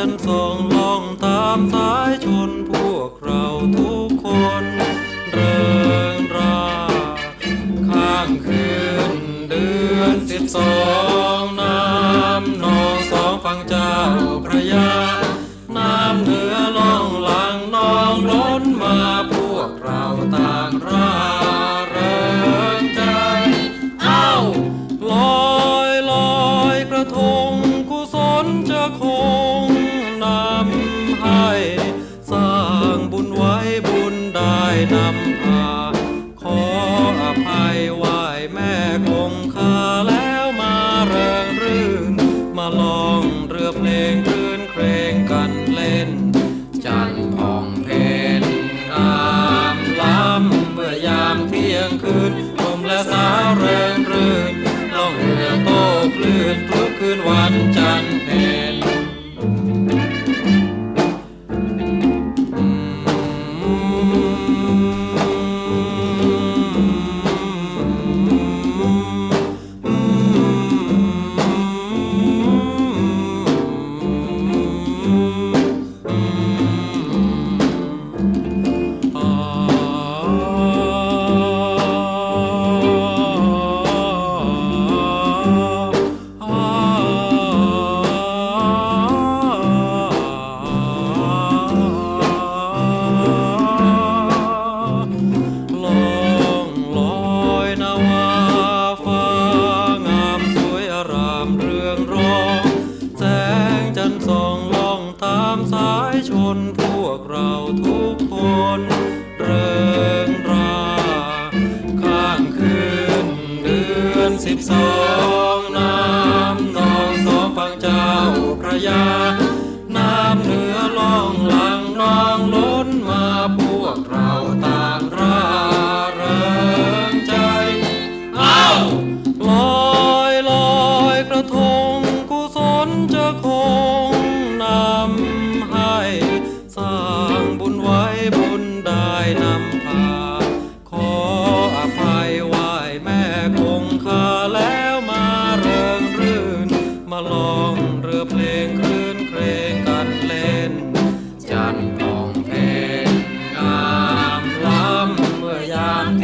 จันสองล่องตามสายชนพวกเราทุกคน เริงราข้างคืนเดือนสิบสองน้ำนองสองฝั่งเจ้าพระยา น้ำเหนือล่องหลังนองล้นมาพวกเราต่างราเริงใจ เอาลอยลอยกระทงกุศลจะคง นำพา ขออภัยไหว้แม่คงคาแล้วมาเริงรื่น มาลองเรือเพลงคลื่นเครงกันเล่น เรืองรองแสงจันทร์ส่องล่องตามสายชนพวกเราทุกคนเริงราข้างคืนเดือนสิบสองน้ำนองสองฝั่งเจ้าพระยา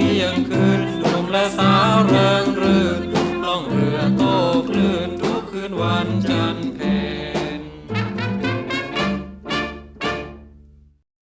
ที่ยงคืนหนุ่มและสาวเริงรื่นล่องเรือโต้คลื่นทุกคืนวันจันทร์เพ